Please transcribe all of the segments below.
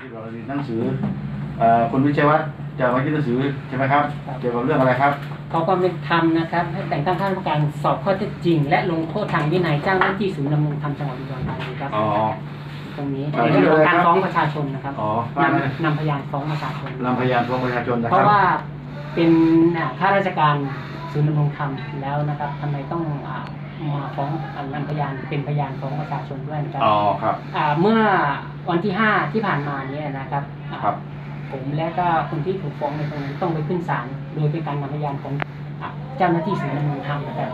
ที่เราเรียนหนังสือเอ่อคุณวิชัยวัฒน์จะมายื่นหนังสือใช่ไหมครับเกี่ยวกับเรื่องอะไรครับ ขอความเป็นธรรมนะครับ ให้แต่งตั้งข้าราชการสอบข้อเท็จจริง และลงโทษทางวินัยเจ้าหน้าที่ศูนย์ดำรงธรรมจังหวัดอุดรธานีครับอ๋อ ตรงนี้อ่าในเรื่องของการฟ้องประชาชนนะครับอ๋อฟ้องอะไรนำนำพยานฟ้องประชาชนนำพยานฟ้องประชาชนนะเพครับราะว่าเป็นอ่าข้าราชการศูนย์ดำรงธรรมแล้วนะครับทำไมต้องอ่ามาฟ้องอ่านำพยานเป็นพยานฟ้องประชาชนด้วยนะครับ อ๋อครับ อ่าเมื่อ วันที่5ที่ผ่านมาเนี่ยนะครับอ่าครับ ผมและก็คนที่ถูกฟ้องในตรงนั้นต้องไปขึ้นศาลโดยเป็นการนำพยานของอ่าเจ้าหน้าที่ศูนย์ดำรงธรรมนะครับ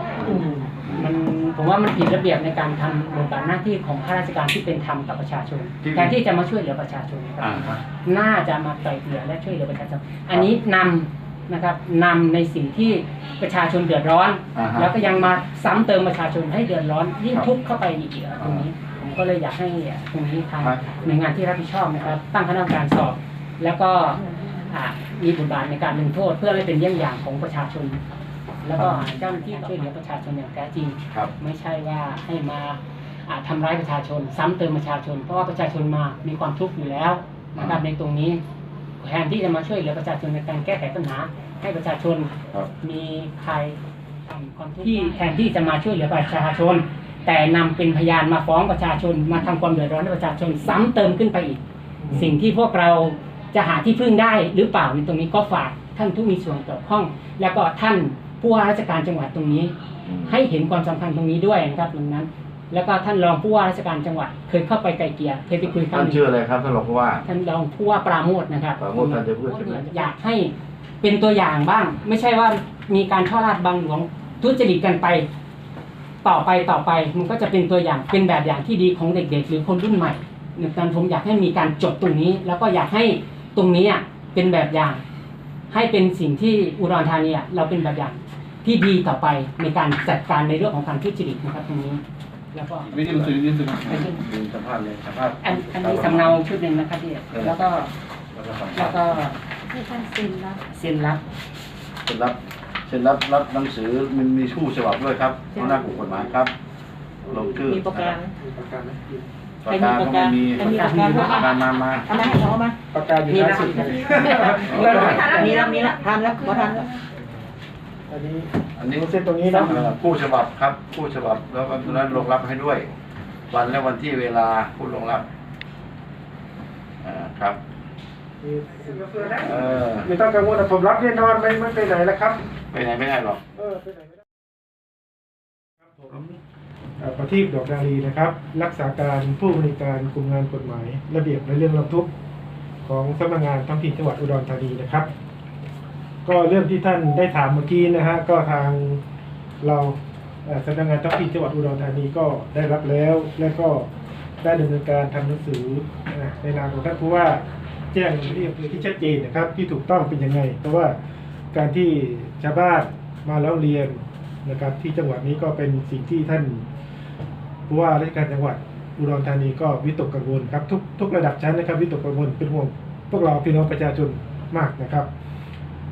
มันผมว่ามันผิดระเบียบในการทำบทบาทหน้าที่ของข้าราชการที่เป็นธรรมกับประชาชนจริงแทนที่จะมาช่วยเหลือประชาชนนะครับอ่าครับน่าจะมาไกลเกลี่ยและช่วยเหลือประชาชน อันนี้นำนะครับนำในสิ่งที่ประชาชนเดือดร้อนอ่าฮะแล้วก็ยังมาซ้ำเติมประชาชนให้เดือดร้อนยิ่งครับทุกข์เข้าไปอีกอะตรงนี้ผม ก็เลยอยากให้ตรงนี้ทางครับหน่วยงานที่รับผิดชอบนะครับ ตั้งคณะกรรมการสอบ แล้วก็อ่ามีบทบาทในการลงโทษ เพื่อให้เป็นเยี่ยงอย่างของประชาชน แล้วก็เจ้าหน้าที่ช่วยเหลือประชาชนอย่างแท้จริงครับไม่ใช่ว่าให้มาอ่าทำร้ายประชาชน ซ้ำเติมประชาชน เพราะว่าประชาชนมามีความทุกข์อยู่แล้วนะครับในตรงนี้แทนที่จะมาช่วยเหลือประชาชนในการแก้ไขปัญหา ให้ประชาชนครับมีใครทำความทุกข์ที่แทนที่จะมาช่วยเหลือประชาชน แต่นำเป็นพยานมาฟ้องประชาชนมาทำความเดือดร้อนให้ประชาชนซ้ำเติมขึ้นไปอีก สิ่งที่พวกเราจะหาที่พึ่งได้หรือเปล่าในตรงนี้ก็ฝากท่านทุกมีส่วนเกี่ยวข้อง แล้วก็ท่านผู้ว่าราชการจังหวัดตรงนี้ ให้เห็นความสำคัญตรงนี้ด้วยนะครับตรงนั้น แล้วก็ท่านรองผู้ว่าราชการจังหวัด เคยเข้าไปไกลเกลี่ยเคยไปคุยครั้ท่างนหนึ่ง ชื่ออะไรครับท่านรองผู้ว่า ท่านรองผู้ว่าปราโมทนะครับปราโมทธัญพืชใช่ไหม อยากให้เป็นตัวอย่างบ้าง ไม่ใช่ว่ามีการช่อราดบังหลวงทุจริตกันไป ต่อไปต่อไปมันก็จะเป็นตัวอย่างเป็นแบบอย่างที่ดีของเด็ก ๆ หรือคนรุ่นใหม่ในการผมอยากให้มีการจดตรงนี้ แล้วก็อยากให้ตรงนี้อะเป็นแบบอย่าง ให้เป็นสิ่งที่อุดรธานีอะเราเป็นแบบอย่างที่ดีต่อไปในการจัดการในเรื่องของการทุจริตนะครับตรงนี้ แล้วก็วิธีหนังสือวิธีหนังสือไปขึ้นสัมภาษณ์เลยสัมภาษณ์อันอันนี้สำเนาชุดหนึ่งนะครับพี่แล้วก็แล้วก็แล้วก็ให้ท่านเซ็นรับเซ็นรับเซ็นรับ ซ็นรับรับหนังสือมันมีชื่อฉบับด้วยครับหัวหน้ากลุ่มกฎหมายครับ ลงชื่อมีโปรแกรมปากกาก็ไม่มีใครมีปากกา ปากกามามาเอามาให้เขาเอามาปากกาอยู่ล่าสุดมีแล้วมีแล้วทำแล้วพอทำแล้วอันนี้อันนี้ เส้นตรงนี้เนาะเอ่อผู้ฉบับครับผู้ฉบับแล้วก็ตรงนั้นลงรับให้ด้วย วันและวันที่เวลาผู้ลงรับอ่าครับมี เออไม่ต้องกังวลนะผมรับแน่นอนไม่ไม่ไปไหนแล้วครับ ไปไหนไม่ได้หรอกเออไปไหนไม่ได้ครับผมเอ่อประทีปดอกดาลีนะครับ รักษาการผู้บริการกลุ่มงานกฎหมาย ระเบียบและเรื่องร้องทุกข์ของสำนักงานท้องถิ่นจังหวัดอุดรธานีนะครับ ก็เรื่องที่ท่านได้ถามเมื่อกี้นะฮะก็ทางเราเอ่อสำนักงานท้องถิ่นจังหวัดอุดรธานีก็ได้รับแล้ว และก็ได้ดำเนินการทำหนังสือนะในนามของท่านผู้ว่า แจ้งเรียบที่ชัดเจนนะครับ ที่ถูกต้องเป็นยังไง เพราะว่าการที่ชาวบ้านมาแล้วเรียนนะครับ ที่จังหวัดนี้ก็เป็นสิ่งที่ท่านผู้ว่าราชการจังหวัดอุดรธานีก็วิตกกังวลครับทุกทุกระดับชั้นนะครับวิตกกังวลเป็นห่วงพวกเราพี่น้องประชาชนมากนะครับ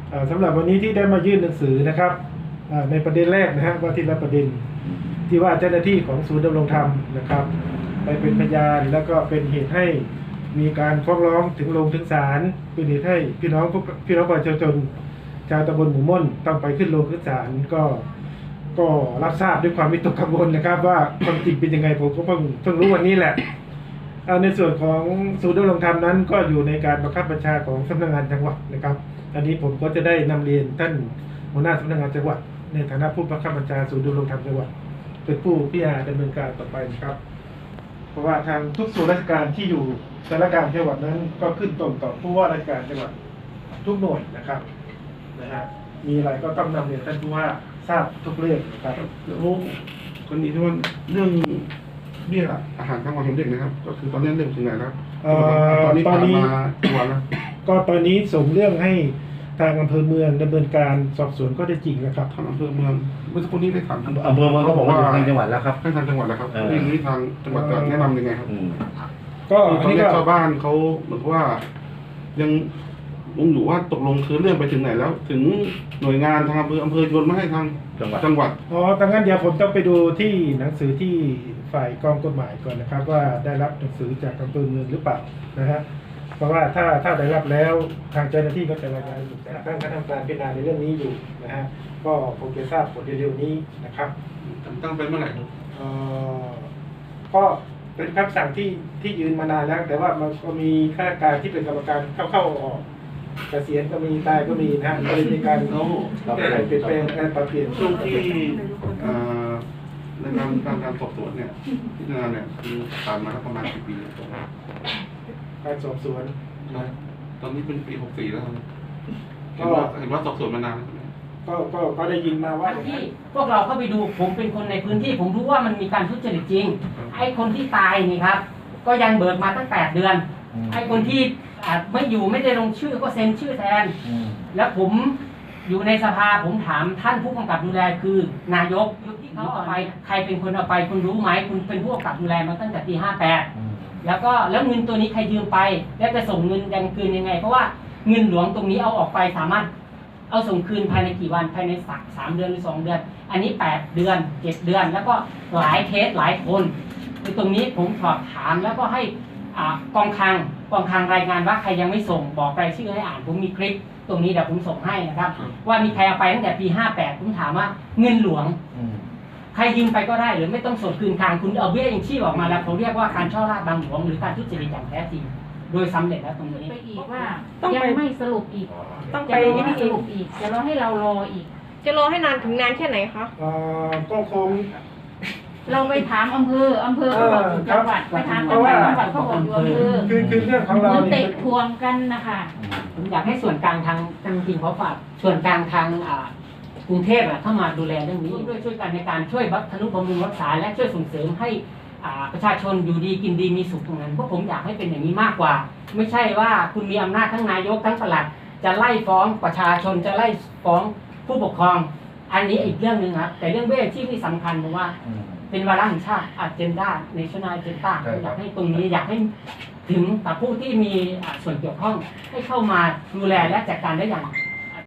เอ่อสำหรับวันนี้ที่ได้มายื่นหนังสือนะครับในประเด็นแรกนะฮะว่าที่ละประเด็นที่ว่าเจ้าหน้าที่ของศูนย์ดำรงธรรมนะครับ ไปเป็นพยานแล้วก็เป็นเหตุให้ มีการฟ้องร้องถึงลงถึงศาลเป็นเหตุให้พี่น้องพวกพี่น้องประชาชนชาวตำบลหมู่ม่นต้องไปขึ้นลงขึ้นศาลก็ก็รับทราบด้วยความวิตกกังวลนะครับ ว่าความจริงเป็นยังไงผมก็เพิ่งเพิ่งรู้วันนี้แหละในส่วนของศูนย์ดำรงธรรมนั้น ก็อยู่ในการบังคับบัญชาของสำนักงานจังหวัดนะครับ อันนี้ผมก็จะได้นำเรียนท่านหัวหน้าสำนักงานจังหวัด ในฐานะผู้บังคับบัญชาศูนย์ดำรงธรรมจังหวัดเป็นผู้พิจารณาดำเนินการต่อไปนะครับ เพราะว่าทางทุกส่วนราชการที่อยู่สารกลารจังหวัดนั้นก็ขึ้นตรงต่อผู้ว่าราชการจังหวัดทุกหน่วยนะครับนะฮะมีอะไรก็ต้องนำเรียนท่านผู้ว่าทราบทุกเรื่องนะครับแล้วคนนี้ที่ว่าเรื่องเบี้ยอาหารกลางวันของเด็กนะครับ ก็คือตอนนี้เรื่องถึงไหนแล้วเอ่อตอนนี้ตอนผ่านนี้มากี่วันแล้วก็ตอนนี้ส่งเรื่องให้ ทางอำเภอเมืองดำเนินการสอบสวนก็ได้จริงนะครับ ทางอำเภอเมืองเมื่อสักครู่นี้ได้ถามท่านอำเภอเมืองเขาบอกว่าอยู่ทางจังหวัดแล้วครับ ให้ทางจังหวัดแล้วครับเออ เรื่องนี้ทางจังหวัดจะแนะนำยังไงครับอืม ก็คืออัตอนนนี้นี้ก็ชาวบ้านเขาเหมือนกับว่า ยังงงอยู่ว่าตกลงคือเรื่องไปถึงไหนแล้ว ถึงหน่วยงานทางอำเภออำเภอโยนมาให้ทางจังหวัด จังหวัด อ๋อดังนั้นเดี๋ยวผมต้องไปดูที่หนังสือที่ฝ่ายกองกฎหมายก่อนนะครับ ว่าได้รับหนังสือจากอำเภอเมืองหรือเปล่านะฮะเพ ราะว่าถ้าถ้าได้รับแล้วทางเจ้าหน้าที่ก็จะรายงานอยู่แต่ท่านคณะกรรมการพิจารณาในเรื่องนี้อยู่นะฮะก็คงจะทราบผลเร็วๆนี้นะครับตั้งเป็นเมื่อไหร่ครับเอ่อก็เป็นคำสั่งที่ที่ยืนมานานแล้ว แต่ว่ามันก็มีข้าราชการที่เป็นกรรมการเข้าเข้าออกเกษียณก็มีตายก็มีนะฮะก็เลยมีการแล้วแก้ไขเปลี่ยนแปลงการปรับเปลี่ยนช่วงที่เอ่อในการการการสอบสวนเนี่ยพิจารณาเนี่ยคือผ่านมาแล้วประมาณกี่ปีแล้วครับ การสอบสวนนะตอนนี้เป็นปีหกสี่แล้วครับก็เห็นว่าเห็นว่าสอบสวนมานานแล้วใช่ไหมก็ก็ก็ได้ยินมาว่าวันที่พวกเราเข้าไปดูผมเป็นคนในพื้นที่ ผมรู้ว่ามันมีการทุจริตจริง ไอ้คนที่ตายนี่ครับ ก็ยังเบิกมาตั้งแปดเดือน ไอ้คนที่อ่าไม่อยู่ไม่ได้ลงชื่อก็เซ็นชื่อแทน แล้วผมอยู่ในสภาผมถามท่านผู้กำกับดูแลคือนายกที่เขาเอาไป ใครเป็นคนเอาไปคุณรู้ไหมคุณเป็นผู้กำกับดูแลมาตั้งแต่ปีห้าแปด แล้วก็แล้วเงินตัวนี้ใครยืมไป แล้วจะส่งเงินยังคืนยังไง เพราะว่าเงินหลวงตรงนี้เอาออกไปสามารถเอาส่งคืนภายในกี่วันภายในสักสามเดือนหรือสองเดือน อันนี้แปดเดือนเจ็ดเดือน แล้วก็หลายเคสหลายคนคือตรงนี้ผมสอบถามแล้วก็ให้อ่ากองคลังกองคลังรายงานว่าใครยังไม่ส่งบอกรายชื่อให้อ่านผมมีคลิปตรงนี้เดี๋ยวผมส่งให้นะครับ ว่ามีใครเอาไปตั้งแต่ปีห้าแปดผมถามว่าเงินหลวง ใครยืมไปก็ได้หรือไม่ต้องส่งคืนคลังคุณเอาเบี้ยยังชีพออกมาแล้วเขาเรียกว่าการช่อราดบังหลวงหรือการทุจริตอย่างแท้จริงโดยสำเร็จแล้วตรงนี้ไปอีกว่าต้องยังไป ไม่สรุปอีกต้องไปจะรอนี่ให้อีสกรุปอีกจะรอให้เรารออีก จะรอให้นานถึงนานแค่ไหนคะ เอ่อก็คง เราไปถามอำเภออำเภอเขาบอกอยู่จังหวัดไปถามจังหวัดจังหวัดเขาบอกอยู่อำเภอคือคือเรื่องของเหเรามือนเนี่เตะยทวงกันนะคะ ผมอยากให้ส่วนกลางทางทางจริงเขาฝากส่วนกลางทางอ่า กรุงเทพอะเข้ามาดูแลเรื่องนี้ด้วยช่วยกันในการช่วยบัทนุบำรุงรักษา และช่วยส่งเสริมให้อ่าประชาชนอยู่ดีกินดีมีสุขตรงนั้นเพราะผมอยากให้เป็นอย่างนี้มากกว่า ไม่ใช่ว่าคุณมีอำนาจทั้งนายกทั้งปลัด จะไล่ฟ้องประชาชนจะไล่ฟ้องผู้ปกครอง อันนี้อีกเรื่องหนึ่งครับแต่เรื่องเบี้ยชีพนี่สำคัญผมว่า เป็นวาระแห่งชาติอาเจนดาในชนาเจนดาใช่ครับอยากให้ตรงนี้อยากให้ถึงกับผู้ที่มีอ่าส่วนเกี่ยวข้องให้เข้ามาดูแลและจัดการได้อย่าง